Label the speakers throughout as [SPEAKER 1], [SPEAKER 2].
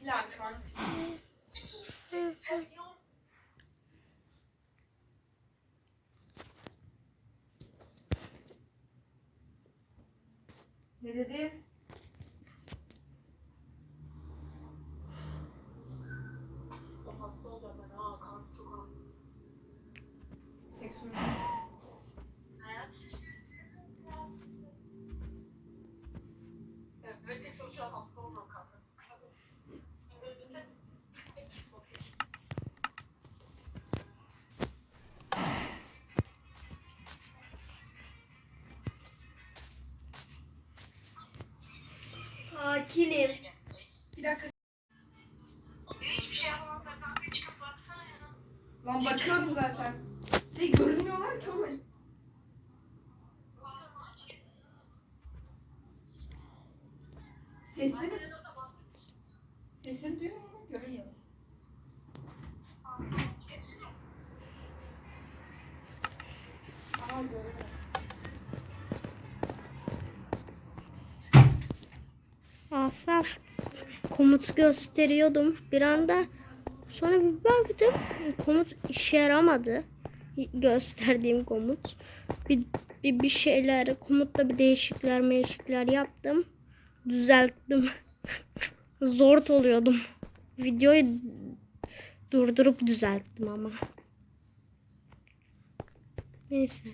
[SPEAKER 1] Gittiler kankası. Ne dedin?
[SPEAKER 2] Sakinim.
[SPEAKER 1] Bir dakika.
[SPEAKER 3] Hiçbir şey yapmam ben kanka çıkıp baksana ya.
[SPEAKER 1] Lan bakıyorum zaten. De görünmüyorlar ki oğlum. Sesleri, sesini duyuyor mu? Görüyor. Aa görüyor.
[SPEAKER 2] Asaf komut gösteriyordum bir anda. Sonra bir baktım komut işe yaramadı. Gösterdiğim komut. Bir, bir, bir şeyler komutta bir değişiklikler meşikler yaptım. Düzelttim. Zor oluyordum. Videoyu durdurup düzelttim ama. Neyse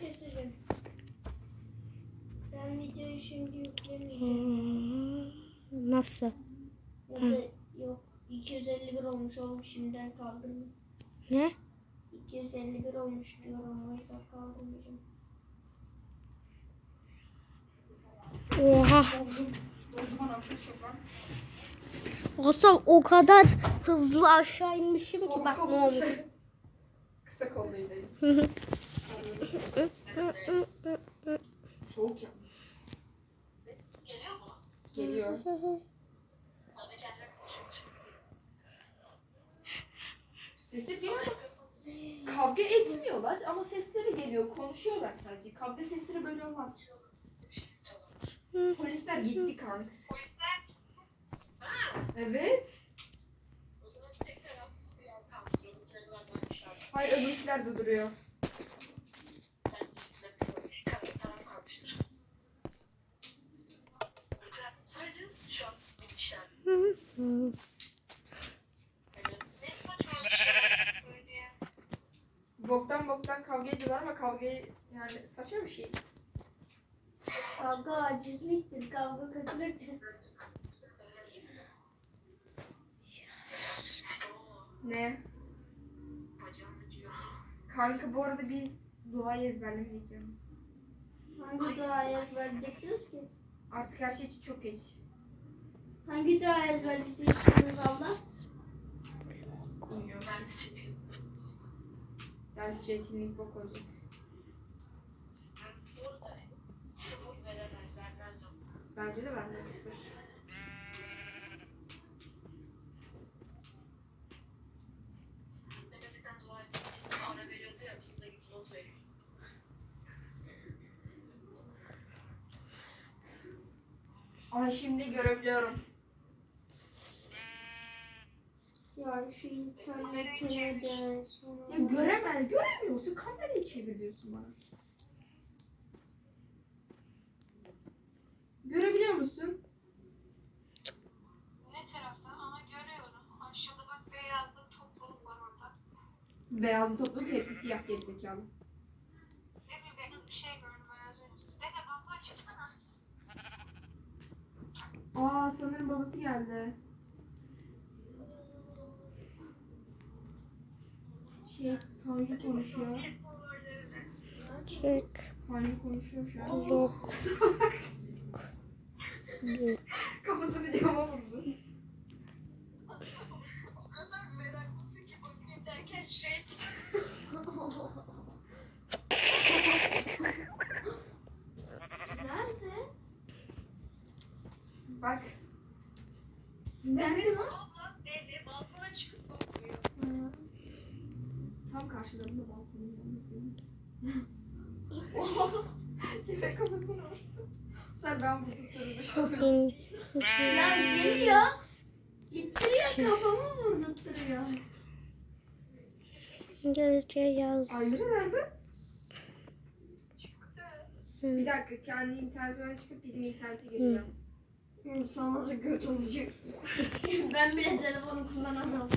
[SPEAKER 4] Keseceğim. Ben videoyu şimdi yüklemeyeceğim.
[SPEAKER 2] Hmm, nasıl
[SPEAKER 4] Burada yok. 251 olmuş oğlum şimdiden kaldırma.
[SPEAKER 2] ne
[SPEAKER 4] 251 olmuş diyorum o yüzden kaldırmayacağım.
[SPEAKER 2] oha. Asaf o kadar hızlı aşağı inmişim ki bak ne olmuş.
[SPEAKER 1] Kısa kolluydayım. Soğuk yalnız.
[SPEAKER 3] Geliyor mu? Konuşmuş.
[SPEAKER 1] Sesleri geliyor kavga etmiyorlar ama sesleri geliyor. Konuşuyorlar sadece. Kavga sesleri böyle olmaz. Polisler gitti kanks. Evet. Hayır öbürkiler de duruyor.
[SPEAKER 3] Ben tek taraf kalmıştır. Öbürkiler sadece şu an bitmişler. Yani ne saçma böyle ya.
[SPEAKER 1] Boktan boktan kavga ediyorlar ama kavgayı yani saçma bir şey.
[SPEAKER 4] Kavga acizliktir, kavga kötülüktür.
[SPEAKER 1] Ne? Kanka bu arada biz duayı ezberlemedik yalnız.
[SPEAKER 4] Hangi dua ezberleyeceksiniz ki?
[SPEAKER 1] Artık her şey çok geç.
[SPEAKER 4] Hangi dua ezberleyeceksiniz Allah?
[SPEAKER 1] Bilmiyorum.
[SPEAKER 3] Ders çektim.
[SPEAKER 1] Ders için etkinlik bok olacak.
[SPEAKER 3] Ama.
[SPEAKER 1] Bence de bende sıfır.
[SPEAKER 3] Eskiden dua etmek para veriyordu ya, bunda yüz not veriyor.
[SPEAKER 1] Aa şimdi görebiliyorum.
[SPEAKER 4] Ya şu internetine de
[SPEAKER 1] Ya göremez, göremiyorsun. Kamerayı çeviriyorsun bana. Görebiliyor musun?
[SPEAKER 3] Ne tarafta? Ama görüyorum. Aşağıda bak beyazlı topluluk var orada.
[SPEAKER 1] Beyaz topluluk hepsi siyah gerizekalı.
[SPEAKER 3] Ne bileyim beyaz bir şey gördüm ben az önce. Sizde de çıksana.
[SPEAKER 1] Aa sanırım babası geldi. Şey Tanju konuşuyor.
[SPEAKER 2] Çek.
[SPEAKER 1] Tanju konuşuyor şu an.
[SPEAKER 2] Yok.
[SPEAKER 1] Kafasını cama vurdu.
[SPEAKER 3] O kadar meraklısın ki bakayım derken şey
[SPEAKER 4] Nerede?
[SPEAKER 1] Bak.
[SPEAKER 4] Nerede lan?
[SPEAKER 3] abla evde balkona çıkıp bakıyor.
[SPEAKER 1] Tam karşılarında balkonun yalnız benim. Yine kafasını vurdu. Sen ben vurdurtturmuş oluyorum.
[SPEAKER 4] Ya geliyor. İttiriyor kafamı vurdurtturuyor.
[SPEAKER 2] İngilizce yaz.
[SPEAKER 1] Ayrı nerede?
[SPEAKER 3] Çıktı.
[SPEAKER 1] Bir dakika kendi internetten çıkıp bizim internete gireceğim.
[SPEAKER 4] Sonra da göt olacaksın. ben bile telefonu kullanamam.